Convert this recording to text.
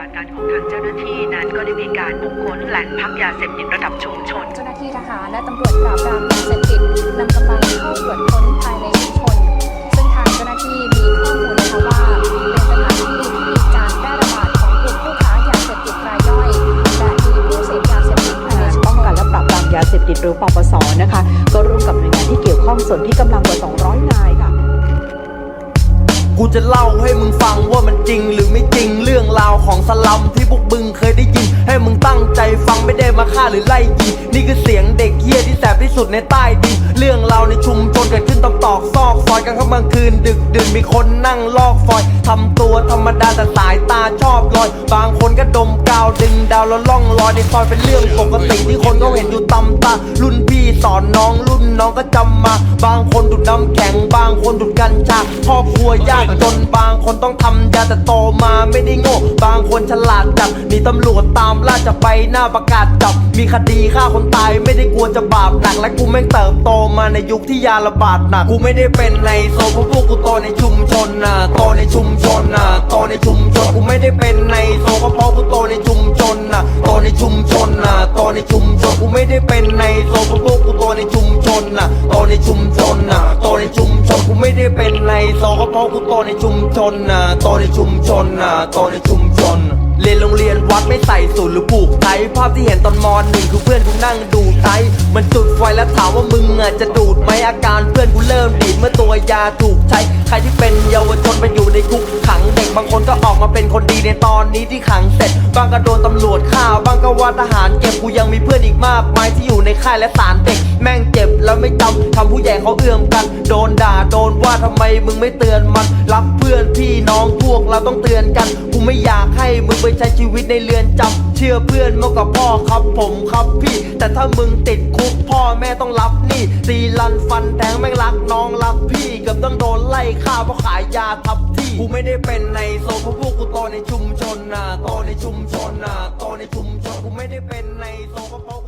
การของทางเจ้าหน้าที่นั้นก็ได้มีการบุกคคลแหล่งพักยาเสพติดระดับชุมชน เจ้าหน้าที่ทหารและตำรวจปราบปรามยาเสพติดนำกำลังเข้าตรวจค้นภายในชุมชนซึ่งทางเจ้าหน้าที่มีข้อมูลนะคะว่าเป็นสถานที่ที่มีการแพร่ระบาดของกลุ่มผู้ค้ายาเสพติดรายย่อยและมีผู้เสพยาเสพติดภายในชุมชป้องกันและปราบปรามยาเสพติดหรือปปสนะคะ ก็ร่วมกับหน่วยงานที่เกี่ยวข้องส่วนที่กำลัง กูจะเล่าให้มึงฟังว่ามันจริงหรือไม่จริงเรื่องราวของสลัมที่พวกมึงเคยได้ยิน ให้มึงตั้งใจฟังไม่ได้มาฆ่าหรือไล่ยิงนี่คือเสียงเด็กเฮี้ยที่แสบที่สุดในใต้ดินเรื่องราวในชุมชนเกิดขึ้นตำตอกซอกซอยกลางค่ำกลางคืน ดึกดื่นมีคนนั่งลอกฟอยทำตัวธรรมดาแต่สายตาชอบลอย บางคนก็ดมกาวดึงดาวแล้วล่องลอยในซอยเป็นเรื่องปกติที่คนก็เห็นอยู่ตำตารุ่นพี่ สอนน้องรุ่นน้องก็จำมา บางคนดูดน้ำแข็ง บางคนดูดกัญชาครอบครัวยากจนบางคนต้องทำยาแต่โตมาไม่ได้โง่ บางคนฉลาดจัดหนีตำรวจตามล่าจะไปหน้าประกาศจับ มีคดีฆ่าคนตายไม่ได้กลัวจะบาปหนัก และกูแม่งเติบโตมาในยุคที่ยาระบาดหนัก กูไม่ได้เป็นในโซเพราะพวกกูโตในชุมชนน่ะโตในชุมชนน่ะโตในชุมชน กูไม่ได้เป็นในโซเพราะกูโตในชุมชนน่ะ ชุมชนน่ะโตในชุมชนกูไม่ได้เป็นในโซเพราะพวกกูตัวในชุมชนน่ะโตในชุมชนน่ะโตในชุมชนกูไม่ได้เป็นในโซก็เพราะกูตัวในชุมชนน่ะโตในชุมชนน่ะโตในชุมชนเรียนโรงเรียน วัดไม่ใส่สูทหรือผูกไทยภาพที่เห็นตอนมหนึ่งคือเพื่อนกูนั่งดูไทยมันจุดไฟแล้วถามว่ามึงอะจะดูดไหมอาการเพื่อนกูเริ่มดีดเมื่อตัวยาถูกใช้ใครที่เป็นเยาวชนไปอยู่ในคุกขังเด็กบางคนก็ออกมาเป็นคนดีในตอนนี้ที่ขังเสร็จบางก็โดนตำรวจฆ่าบางก็ว่าทหารเก็บกูยังมีเพื่อนอีกมากมายที่อยู่ในค่ายและศาลเด็กแม่งเจ็บแล้วไม่จำทำผู้ใหญ่เขาเอื้อมกันโดนด่าโดนว่าทำไมมึงไม่เตือนมันรักเพื่อนพี่น้องพวกเราต้องเตือนกันกูไม่อยากให้มึงไปใช้ชีวิตในเรือนจำเชื่อเพื่อนมากกว่าพ่อครับผมครับพี่ แต่ถ้ามึงติดคุกพ่อแม่ต้องรับหนี่ตีลันฟันแทงแม่งรักน้องรักพี่เกือบต้องโดนไล่ฆ่าเพราะขายยาทับที่กูไม่ได้เป็นในโซเพราะพวกกูโตในชุมชนนะโตในชุมชนนะโตในชุมชนกูไม่ได้เป็นในโซเพราะ